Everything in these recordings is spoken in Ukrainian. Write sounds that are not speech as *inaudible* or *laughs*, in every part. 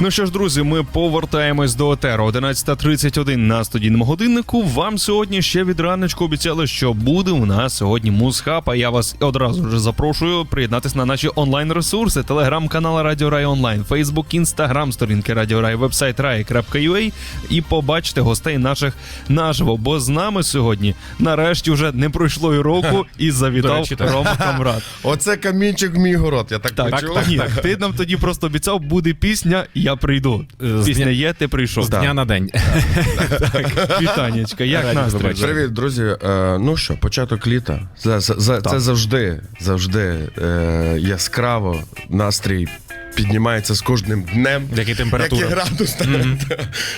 Ну що ж, друзі, ми повертаємось до етеру. 11.31 на студійному годиннику. Вам сьогодні ще від раночку обіцяли, що буде у нас сьогодні музхаб. А я вас одразу вже запрошую приєднатись на наші онлайн-ресурси: телеграм-канал Радіо Рай Онлайн, Фейсбук, Інстаграм, сторінки Радіо Рай, вебсайт rai.ua і побачите гостей наших наживо. Бо з нами сьогодні нарешті вже не пройшло і року, і завітав. Рома Камрад. Оце камінчик в мій город, я так, Так, почув. так, ні, ти нам тоді просто обіцяв, буде пісня, я прийду. З Пісня дня- є, ти прийшов. З дня на день. *laughs* Вітанечка, як настрій? Привіт, друзі. Е, ну що, початок літа. Це завжди, завжди е, яскраво. Настрій піднімається з кожним днем. Як і температура. Як і градус, *laughs* так,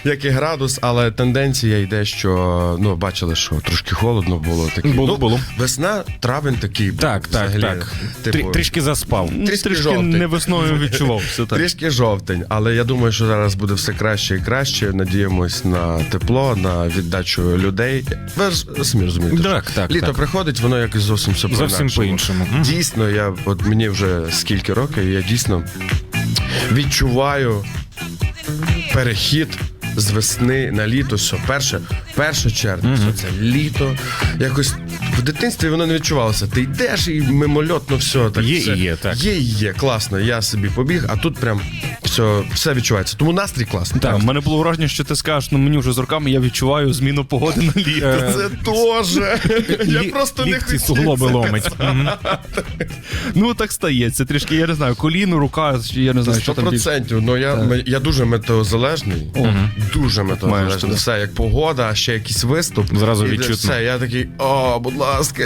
як і градус, але тенденція йде, що ну бачили, що трошки холодно було. Такі. Було, ну, було. Весна, травень такий. був Так, так, взагалі. так. Типу, Трі- Трішки заспав. Трішки Трішки не весною відчував все так. Трішки жовтень, але я думаю, що зараз буде все краще і краще. Надіємось на тепло, на віддачу людей. Ви ж самі розумієте. Так, що так, літо так. приходить, воно якось зовсім все Зовсім по-іншому. Дійсно, я от мені вже скільки років, я дійсно відчуваю перехід. З весни на літо, що перше, перше червня, що це літо. Якось в дитинстві воно не відчувалося. Ти йдеш і мимольотно все так. Є все, і є, так. Є і є, класно. Я собі побіг, а тут прям все, все відчувається. Тому настрій класний. Так, в мене було враження, що ти скажеш, ну мені вже з роками я відчуваю зміну погоди на літо. Е, Це теж. *laughs* Я просто не хотів. суглоби ломить. Ну так стається. Трішки, я не знаю, коліно, рука, я не знаю, що там більше. процентів. Ну я, я дуже метеозалежний. Дуже метеозалежний. Все, як погода, а ще якийсь виступ. Зразу відчутно. Все, я такий, о, будь ласка,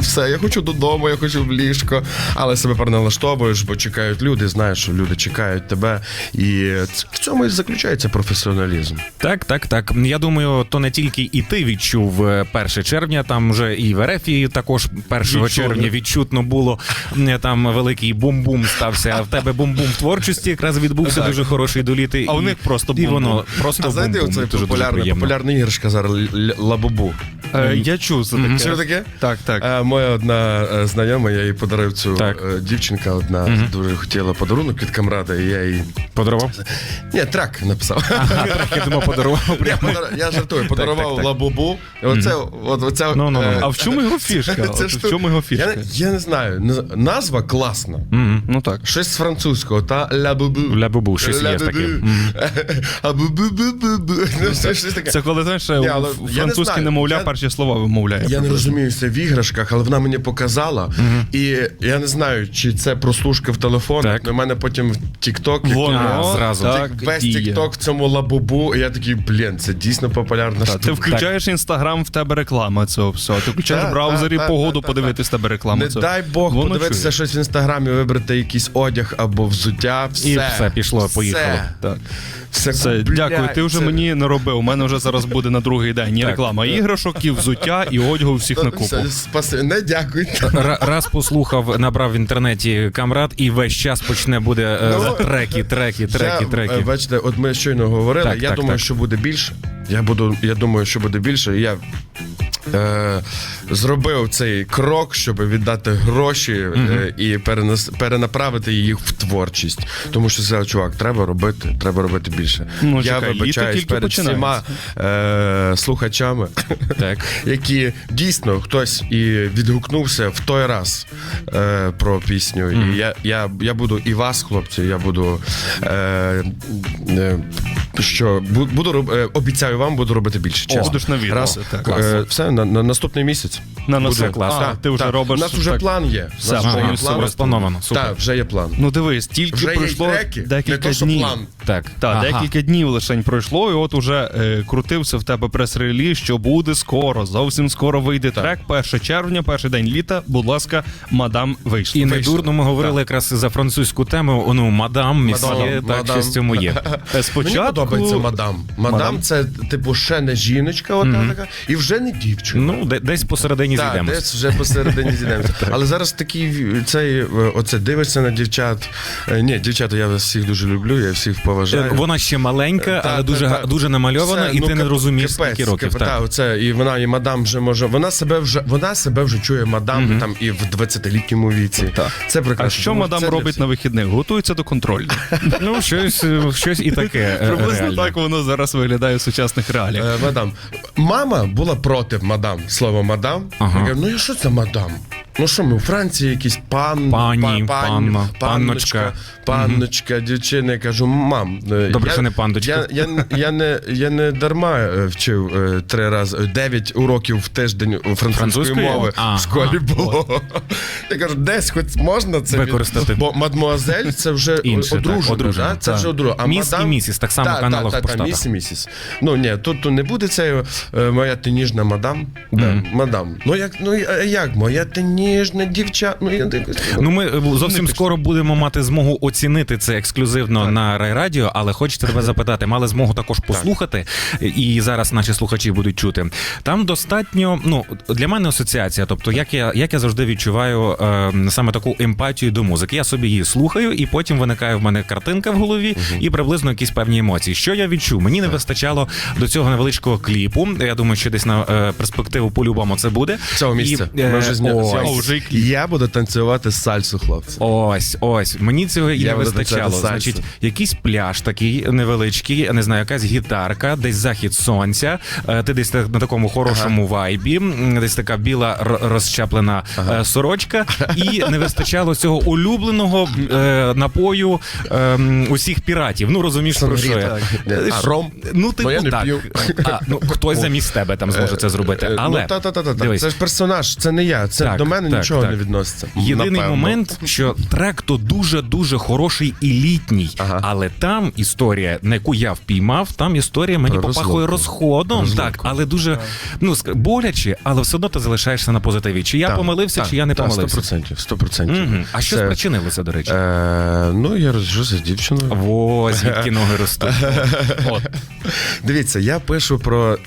все, я хочу додому, я хочу в ліжко. Але себе переналаштовуєш, бо чекають люди, знаєш, що люди чекають тебе. І в цьому і заключається професіоналізм. Так, так, так. Я думаю, то не тільки і ти відчув е, 1 червня, там вже і в РФ також 1 Відчули. червня відчутно було. Там великий бум-бум стався. А в тебе бум-бум творчості якраз відбувся дуже хороший доліти. А у них просто і бум-бум. воно просто А знаєте, бум-бум. оце Дуже, дуже популярна, приємно. популярна іграшка зараз лабубу. Е, я чув за таке. Що таке? Так, так. Е, моя одна е, знайома, я їй подарив цю Так. е, дівчинка одна дуже хотіла подарунок від камрада, і я їй. Подарував? Ні, трек написав. Ага, так, я думав, подарував. *laughs* Я, подар- я жартую, подарував так, так. лабубу. Оце, от, оце, Ну, ну, ну. е, А в чому його фішка? *laughs* це От в чому його фішка? не- я не знаю. Назва класна. Мгм. Ну так. Щось з французького, та лабубу. Ля-бубу, щось є таке. *laughs* Ну, це щось. Це коли знаєш, не немовля Я- перші слова вимовляє. Я не розуміюся в іграшках, але вона мені показала. І я не знаю, чи це прослушка в телефонах. Так. але в мене потім в TikTok Воно А, зразу. так весь тікток цьому лабубу. І я такий, блін, це дійсно популярна штука. Ти включаєш інстаграм, в тебе реклама цього всього. Ти включаєш в браузері погоду, подивитись в тебе реклама. Не цього. дай Бог Воно подивитися чує. щось в інстаграмі, вибрати якийсь одяг або взуття. Все, І все, пішло, Все. поїхало. Так. Все, Це дякую. Ти вже це- мені не робив. У мене вже зараз буде на другий день. І Так. реклама іграшок, і взуття, і одягу всіх на купу. Спаси- Не дякую. Ра- Раз послухав, набрав в інтернеті камрад, і весь час почне буде е, Ну, треки, треки, треки, я, треки. е, Бачите, от ми щойно говорили. Так, я так, думаю, так. що буде більше. Я буду, я думаю, що буде більше. Я е, зробив цей крок, щоб віддати гроші е, і перенес, перенаправити їх в творчість. Тому що сказав, чувак, треба робити, треба робити більше. Ну, я чекай, літо вибачаюсь тільки перед всіма е, слухачами. Так. *laughs* Які дійсно хтось і відгукнувся в той раз е, про пісню. І я, я, я буду і вас, хлопці, я буду. Е, е, що бу- буду роб- е, обіцяю вам, буду робити більше. Чесно. будеш навідувати, Раз, так. е, все на, на наступний місяць. На Буде носе. клас. А, Так, ти вже так. робиш. У нас вже так. план є. У Все, нас вже ага, є все план. розплановано. Супер. Так, вже є план. Ну дивись, тільки Вже є пройшло треки, не декілька то, що днів. план. Так. Так, Ага. декілька днів лишень пройшло, і от уже е, крутився в тебе прес-реліз, що буде скоро, зовсім скоро вийде трек. 1 червня, перший день літа. Будь ласка, мадам вийшла. І не Вийшло. дурно ми говорили якраз за французьку тему. Ну, мадам, місьє, Мадам, так, мадам. щось в цьому є. *laughs* Е, Мені Спочатку подобається мадам. Мадам, Мадам. це типу ще не жіночка, ота така, і вже не дівчинка. Ну, де- десь посередині Так, зійдемось. десь вже посередині зійдемося. *laughs* Але зараз такий цей е, оце дивишся на дівчат. Е, Ні, дівчата, я вас всіх дуже люблю, я всіх поважаю. Е, Вона ще маленька, Та, але та, дуже, та. дуже намальована, Це, і ну, ти не розумієш, скільки років. капець, Так. та, оце, і вона, і мадам вже може. Вона себе вже вона себе вже чує мадам там і в 20-літньому віці. Це прекрасно. А що мадам робить на вихідних? Готується до контролю. *laughs* Ну, щось, щось і таке. Приблизно так воно зараз виглядає в сучасних реаліях. Е, мадам. Мама була проти мадам. Слово мадам. Ага. Я кажу, ну і що це мадам? Ну що ми у Франції якісь пан, Пані, па- панна, панночка, панночка. панночка, дівчина. Я кажу, мам, е, Добре, я, що не пандочка. Я, я, я, не, я не дарма е, вчив е, три рази, дев'ять уроків в тиждень у французької Французької? мови Ага. в школі було. Я кажу, десь хоч можна це від- Використати. Бо мадмуазель це вже *laughs* Інше, так, одружена. одружена, да? Це так. вже одружена. А Міс і мадам... місіс, так само в каналах та, по та, Штатах. міс і місіс. Ну ні, тут, тут не буде це е, моя ти ніжна мадам. Да, мадам. Ну як, ну а як моя ти ніжна дівча. Ну, я так- Ну, ми е, зовсім скоро будемо мати змогу оцінити це ексклюзивно на райрадіо, але хочеться тебе запитати, мали змогу також послухати, і зараз наші слухачі будуть чути. Там достатньо, ну для мене асоціація, тобто, як я як я завжди відчуваю е, саме таку емпатію до музики. Я собі її слухаю, і потім виникає в мене картинка в голові і приблизно якісь певні емоції. Що я відчув? Мені не вистачало до цього невеличкого кліпу. Я думаю, що десь на е, перспективу по-любому це буде. Цього місця. І, е, Ми вже зняли. Вже кліп. Я буду танцювати сальсу, хлопці. Ось, ось. Мені цього і Я не буду вистачало. танцювати сальсу. Значить, якийсь пляж такий невеличкий, не знаю, якась гітарка, десь захід сонця. е, Ти десь так на такому хорошому вайбі, м, десь така біла р- розчаплена е, сорочка, *laughs* і не вистачало цього улюбленого е, напою е, м, усіх піратів. Ну розумієш про що я. Е, А, ром? Ну, типу, Ну, я не так. п'ю. А, ну, хтось замість тебе там зможе це зробити. Але ну, та, та, та, та, та. дивись, Це ж персонаж, це не я. Це Так, до мене так, нічого так. не відноситься. Єдиний Напевно. момент, що трек то дуже дуже хороший і літній, Ага. але там історія, на яку я впіймав, там історія мені попахує розходом. Розлуку. Так, але дуже ну боляче, але все одно ти залишаєшся на позитиві. Чи я Так, помилився, так, чи я не так, помилився. 100%. 100%. Мгм. А що Це- спричинило це, до речі? Е, ну, я розжуся з дівчиною. Во, звідки ноги ростуть. *laughs* От. Дивіться, я пишу про.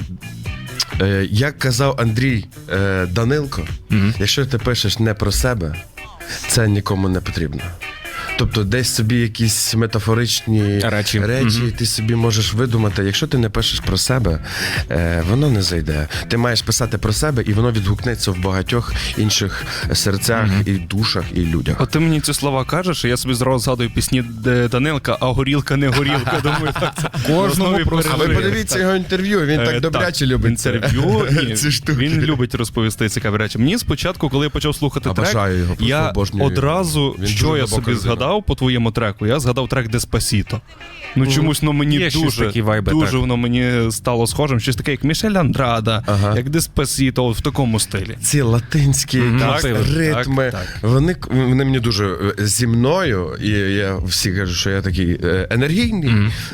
Е, як казав Андрій е, Данилко, якщо ти пишеш не про себе, це нікому не потрібно. Тобто, десь собі якісь метафоричні Речі. ти собі можеш видумати. Якщо ти не пишеш про себе, е, воно не зайде. Ти маєш писати про себе, і воно відгукнеться в багатьох інших серцях і душах, і людях. От ти мені ці слова кажеш, і я собі зразу згадую пісні Данилка, а горілка не горілка. Думаю, так це Кожному А ви подивіться його інтерв'ю, він Е, так добряче любить інтерв'ю. *laughs* Він любить розповісти цікаві речі. Мені спочатку, коли я почав слухати трек, його, я одразу, Він що я собі людина. Згадав по твоєму треку, я згадав трек Деспасіто. Ну чомусь ну мені Є щось дуже, такі вайби, дуже так. воно мені стало схожим. Щось таке, як Мішель Андрада, Ага. як Деспасіто, от в такому стилі. Ці латинські Мгм. так, Мотиви. ритми, Так, Вони, вони мені дуже е, зі мною, і я всі кажу, що я такий е, енергійний.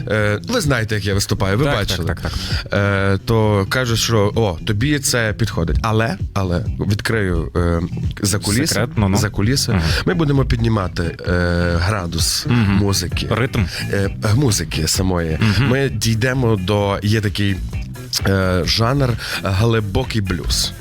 Е, ви знаєте, як я виступаю, ви Так, бачили. так, так, Е, то кажуть, що о, тобі це підходить. Але, але відкрию е, за куліси, Секрет, ну-ну. за куліси. Ми будемо піднімати е, градус музики. Ритм. Е, музики самої. Ми дійдемо до є такий. е, Жанр глибокий блюз.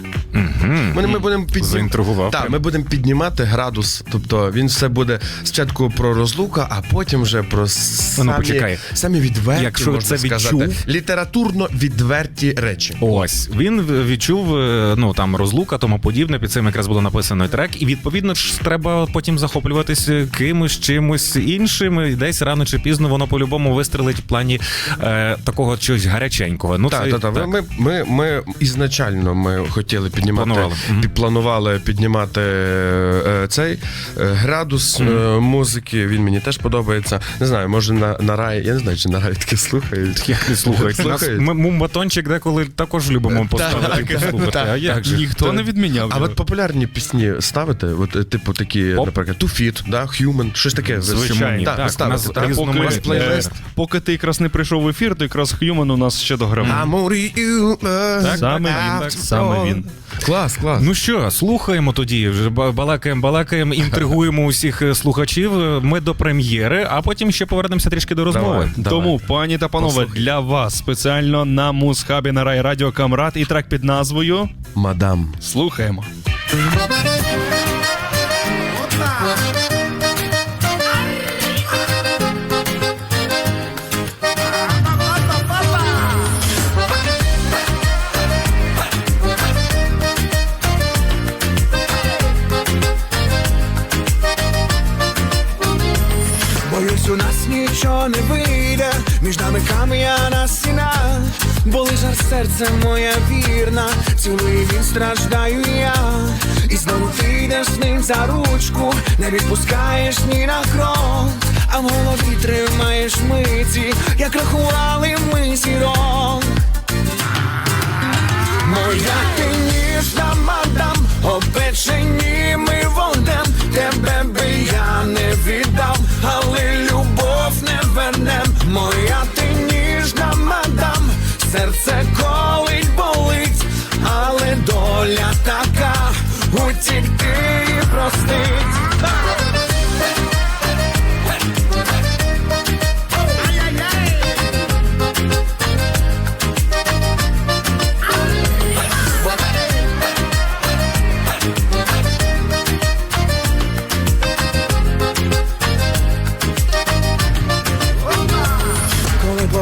Ми, ми будемо. Заінтригував Так, ми будемо піднімати градус. Тобто він все буде спочатку про розлуку, а потім вже про самі, почекай. самі відверті, Якщо можна це сказати, відчув- літературно відверті речі. Ось він відчув е, ну там розлука, тому подібне. Під цим якраз було написано трек, і відповідно ж треба потім захоплюватися кимось, чимось іншим. І десь рано чи пізно воно по-любому вистрелить в плані е, такого чогось гаряченького. Ну Так, це так, так. Ми, ми, ми ізначально ми хотіли піднімати, Планували. Планували піднімати е, цей е, градус е, музики. Він мені теж подобається. Не знаю, може на, на рай. Я не знаю, чи на рай таке слухають. як не слухають. Нас ми- мумбатончик деколи також любимо поставити Так, послухати. так. А як же? Ніхто не відміняв. А його. от популярні пісні ставите, от е, типу такі, наприклад, Too Fit, да, Human, щось таке. Звичайно, Так, нас так? плейлист. Е, Поки ти якраз не прийшов в ефір, то якраз Х'юман у нас ще дограв. I'm. Саме він, саме він. Клас, клас. Ну що, слухаємо тоді. Вже балакаємо, балакаємо, *laughs* інтригуємо усіх е, слухачів. Ми до прем'єри, а потім ще повернемося трішки до розмови. Давай. Тому, пані та панове, Послухай. для вас спеціально на музхабі на Рай Радіо Камрад і трек під назвою Мадам. Слухаємо. Страждаю я, і знову ти йдеш з ним за ручку, не відпускаєш ні на крок, а в голові тримаєш миті, як рахували ми зірок. Моя ти ніжна мадам, опечені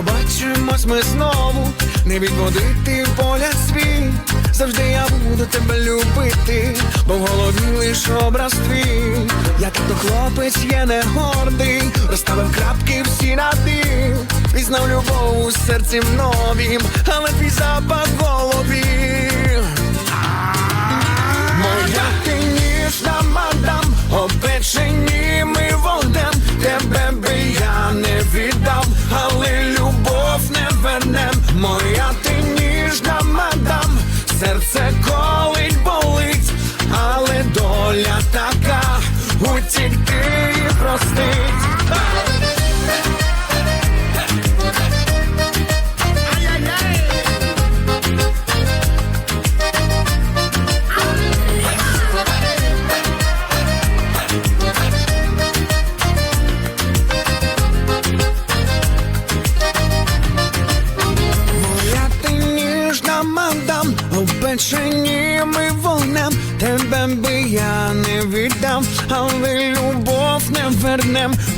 побачимось ми знову, не відводити в поля свій. Завжди я буду тебе любити, бо в голові лиш образ твій. Як то хлопець є не гордий, розставив крапки всі на див. Пізнав любов у серці новім, але твій запах в голові. Моя ти ніжна мадам, опечені утікти і простить.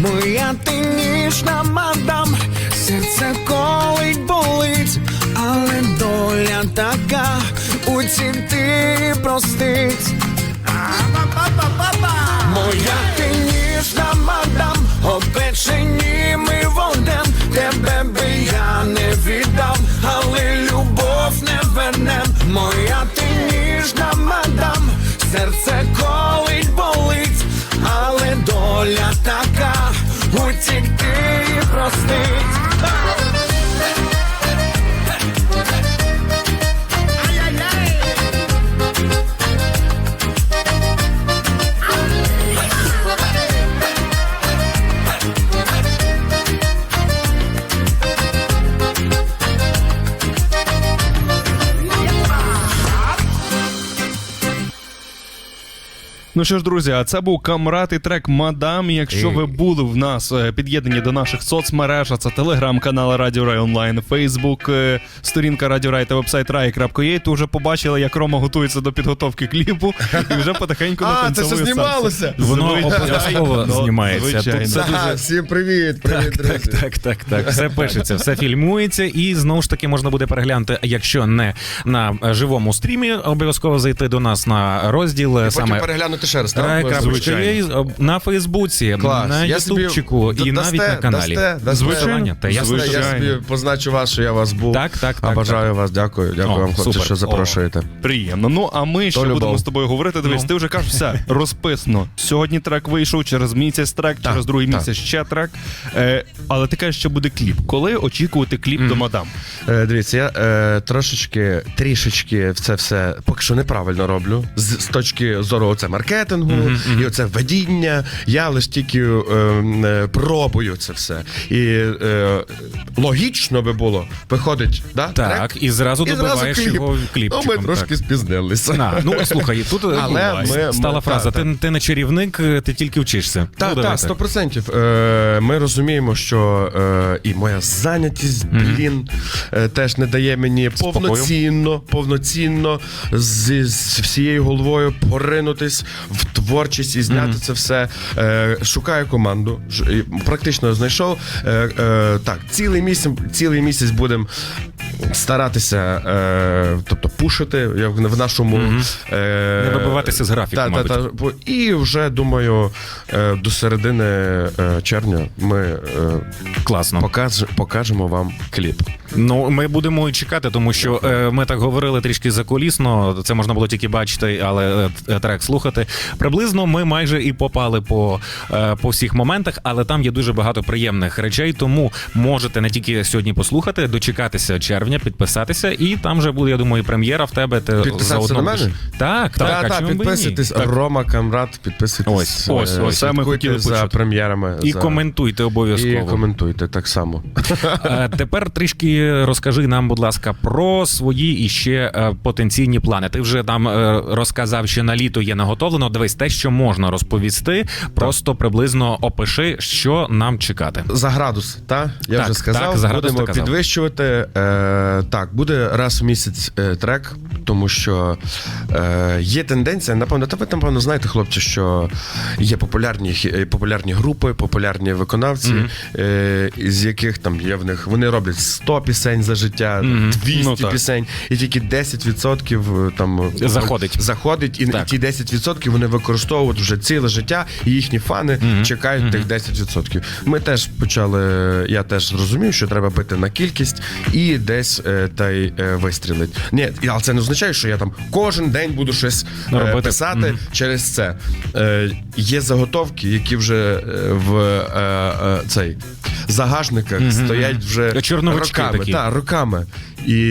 Моя ти ніжна мадам, серце колить, болить, але доля така, утікти і простить. Моя ти ніжна мадам, опечені ми вогнем, тебе би я не віддав, але любов не вернем. Моя ти ніжна мадам, серце колить, Ну що ж, друзі, а це був Камрад і трек Мадам. Якщо ви були в нас е, під'єднані до наших соцмереж, а це телеграм-канал Радіо Рай Онлайн, Фейсбук, е, сторінка Радіо Рай та вебсайт rai.ua, то вже побачили, як Рома готується до підготовки кліпу і вже потихеньку *laughs* А, це сальсу. знімалося? Воно обов'язково Ну, знімається. Тут все дуже всім привіт, привіт, друзі. Так, так, так, так. Все пишеться, все фільмується, і знову ж таки можна буде переглянути, якщо не на живому стрімі, обов'язково зайти до нас на розділ е, саме переглянути ще раз, так? Рай.ua, на Фейсбуці, Клас. на Я собі- Ютубчику і навіть на каналі. дасте, дасте. Звичайно, та я Звичайно. Я собі позначу вас, що я вас був. Так, так, так, Обажаю вас, дякую. Дякую О, вам, хлопці, супер. що запрошуєте. Приємно. Ну а ми ще любов. будемо з тобою говорити. Дивись, Ну. ти вже кажеш все *laughs* розписано. Сьогодні трек вийшов, через місяць трек, Так, через другий так. місяць ще трек. Е, але ти кажеш, що буде кліп. Коли очікувати кліп до мадам? Е, дивіться, я е, трошечки, трішечки це все поки що неправильно роблю. З, з точки зору це маркетингу. Маркетингу, і оце ведіння. Я лише тільки е, е, пробую це все. І е, логічно би було, виходить, да? Так, трек, і зразу добиваєш кліп. його Ну, кліпчиком. ми трошки так. спізнилися. А, ну слухай, тут е, Але ми- стала ми- фраза: так, ти, ти не чарівник, е, ти тільки вчишся. Ну, Так, давай так, сто процентів. Ми розуміємо, що е, і моя зайнятість, блін, е, теж не дає мені повноцінно, повноцінно з, з всією головою поринутись в творчість і зняти це все. Е, Шукаю команду. Практично знайшов. Е, е, Так, цілий місяць, цілий місяць будемо старатися, е, тобто пушити як в нашому. е, Не вибиватися з графіку, та, та, мабуть. та, Бо- І вже думаю, е, до середини е, червня ми е, Класно. покаж, покажемо вам кліп. Ну, ми будемо чекати, тому що е, ми так говорили трішки закулісно. Це можна було тільки бачити, але е, трек слухати. Приблизно ми майже і попали по, е, по всіх моментах, але там є дуже багато приємних речей. Тому можете не тільки сьогодні послухати, дочекатися червня, підписатися, і там вже буде, я думаю, і прем'єра в тебе. Ти Підписатися на мене? Так, так, Та, та, чому б і ні? підписуйтесь, Так. Рома Камрад, підписуйтесь. Ось, е, ось, ось. Це ми хотіли за почути. прем'єрами. І за... коментуйте І обов'язково. коментуйте так само. Е, Тепер трішки розкажи нам, будь ласка, про свої іще е, потенційні плани. Ти вже там розказав, що на літо є наготовлено. Дивись, те, що можна розповісти, просто приблизно опиши, що нам чекати. За градус, та? Я Так, вже сказав. так, за градус Будемо казав. підвищувати. Е, так, буде раз в місяць е, трек, тому що е, є тенденція, напевно, та ви напевно знаєте, хлопці, що є популярні, е, популярні групи, популярні виконавці, е, з яких там є в них. Вони роблять 100 пісень за життя, 200 Ну, пісень, і тільки 10% там Заходить. заходить, і Так. ті 10% вони використовують вже ціле життя, і їхні фани чекають тих 10%. Ми теж почали. Я теж зрозумів, що треба бити на кількість і десь е, та й е, вистрілить. Ні, але це не означає, що я там кожен день буду щось е, Робити. писати через це. Е, є заготовки, які вже е, в е, е, цей загажниках стоять вже роками. Та, роками. І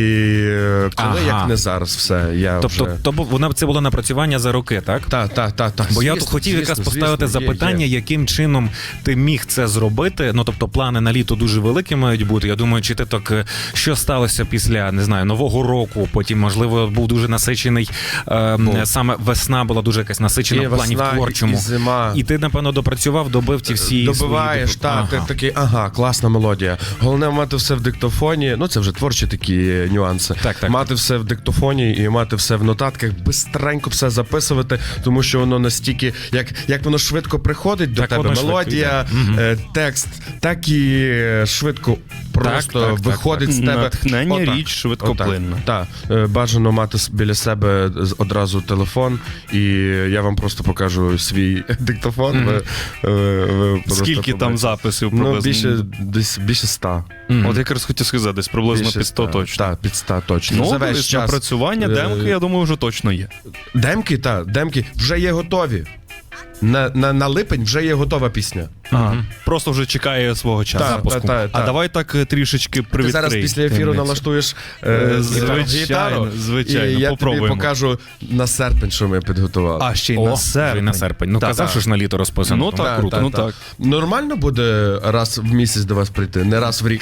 е, коли Ага. як не зараз, все. Я Тобто, вже... то бу- вона це було напрацювання за роки, так? Так, так, так, так. Бо я тут хотів якраз звісно, поставити звісно, запитання, є. яким чином ти міг це зробити. Ну тобто, плани на літо дуже великі мають бути. Я думаю, чи ти так е, що сталося після не знаю нового року? Потім, можливо, був дуже насичений. Е, саме весна була дуже якась насичена І в плані весна, в творчому. і зима. І ти, напевно, допрацював, добив ці всі Добиваєш, свої... так, Ага. ти такий, ага, класна мелодія. Головне мати все в диктофоні. Ну, це вже творчі такі нюанси. Так, так, мати все в диктофоні і мати все в нотатках, бистренько все записувати, тому що воно настільки, як, як воно швидко приходить до Так, тебе, воно швидко мелодія, е, текст, так і е, швидко просто так, так, виходить з тебе. Натхнення Отак, річ швидкоплинна. Так, е, бажано мати біля себе одразу телефон, і я вам просто покажу свій *laughs* диктофон. Ви, ви, Скільки там записів Ну, більше десь більше ста. От якраз хотів сказати, десь приблизно Більше під 100 ста. Точно. Так, під 100 точно. Ну, За весь час. напрацювання, Е, демки, я думаю, вже точно є. Демки, так, демки вже є готові. На, на, на липень вже є готова пісня. Ага. Просто вже чекає свого часу. Та, запуску. та, та, А давай так е, трішечки Ти привідкрий. зараз після ефіру налаштуєш е, Е, звичайно, звичайно, гітару, звичайно, і я попробуємо. тобі покажу на серпень, що ми підготували. А, ще й О, на вже серпень. на серпень. Ну Так, казав, що ж на літо розписано. Ну, Тому так, круто, ну так. Нормально буде раз в місяць до вас прийти, не раз в рік.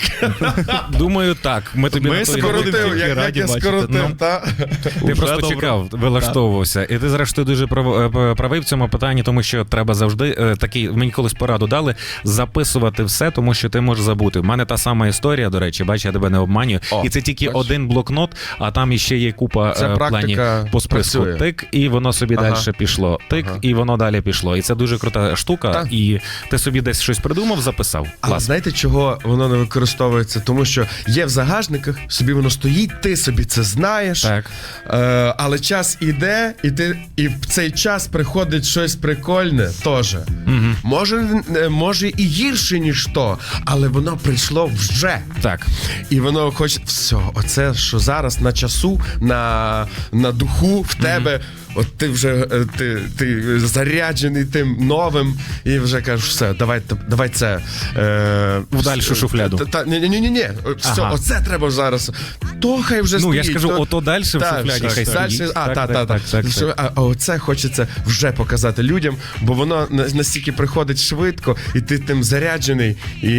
*laughs* Думаю, так. Ми тобі Ми на той- скоро Скоротив, як, раді як я бачити. скоротив, Ну. та? Ти Уже просто добре. чекав, вилаштовувався. І ти, зрештою, дуже прав- е, правий в цьому питанні, тому що треба завжди е, такий, мені колись пораду дали, записувати все, тому що ти можеш забути. У мене та сама історія, до речі, бач, я тебе не обманюю. О, і це тільки бач. один блокнот, а там іще є купа Це е, планів по списку. працює. Тик, і воно собі Ага. далі пішло. Тик, Ага. і воно далі пішло. І це дуже крута штука. Так. І ти собі десь щось придумав, записав. Але Клас. знаєте, чого воно не використовується? Тому що є в загажниках, собі воно стоїть, ти собі це знаєш. Так. Е, але час іде, і ти і в цей час приходить щось прикольне теж. Може, е, може і гірше, ніж то, але воно прийшло вже. Так. І воно хоче все, оце, що зараз на часу, на, на духу в тебе от ти вже е, ти, ти заряджений тим новим, і вже кажеш, все, давай, давай це. Е, В дальшу шуфляду. Та, ні, ні, ні, ні. Все, Ага. оце треба зараз. То хай вже Ну, я ж кажу, то- ото далі в шуфляді так, хай дальше- стоїть. А, Так, та, так, та, так, так, Що, так. А, а оце хочеться вже показати людям, бо воно настільки приходить швидко, і ти тим заряджений. І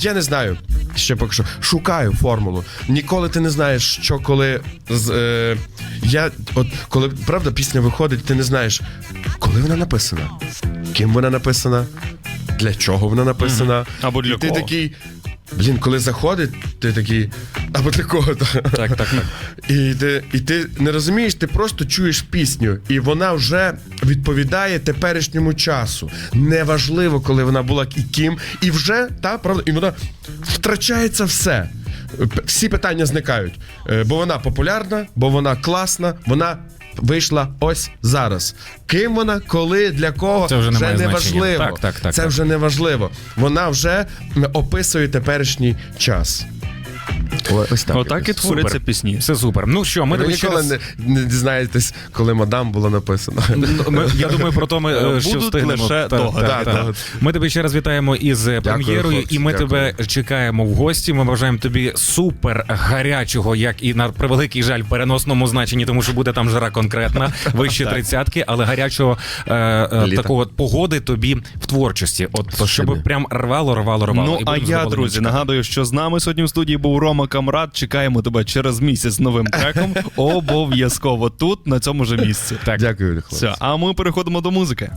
я не знаю, ще поки що шукаю формулу. Ніколи ти не знаєш, що коли з, е, я, от коли правда пісня виходить, ти не знаєш, коли вона написана, ким вона написана, для чого вона написана. Або для і ти кого. такий. Блін, коли заходить, ти такий, або для кого то. Так, так, так. І ти, і ти не розумієш, ти просто чуєш пісню, і вона вже відповідає теперішньому часу. Неважливо, коли вона була і ким, і вже та правда, і вона втрачається все. П- Всі питання зникають. Е, Бо вона популярна, бо вона класна, вона. Вийшла ось зараз. Ким вона, коли, для кого Це вже не не важливо. Так, так, так, Це так. вже не важливо. Вона вже описує теперішній час. Ось так. Отак і якось. творяться пісні. Все супер. Ну що, ми Ви ніколи через... не, не дізнаєтесь, коли мадам було написано. Ну, Ми, я думаю, про то ми е, що Будуть встигнемо. лише Так, так, так. Ми тебе ще раз вітаємо із е, прем'єрою, і ми дякую. тебе чекаємо в гості. Ми бажаємо тобі супер гарячого, як і на превеликий жаль, переносному значенні, тому що буде там жара конкретна, вище тридцятки, але гарячого е, е, такого погоди тобі в творчості. От щоб прям рвало, рвало, рвало. Ну І а я, друзі, нагадую, що з нами сьогодні в студії був Рома Камрад. Чекаємо тебе через місяць з новим треком. *laughs* Обов'язково тут, на цьому же місці. Так. Дякую, хлопці. Все, а ми переходимо до музики.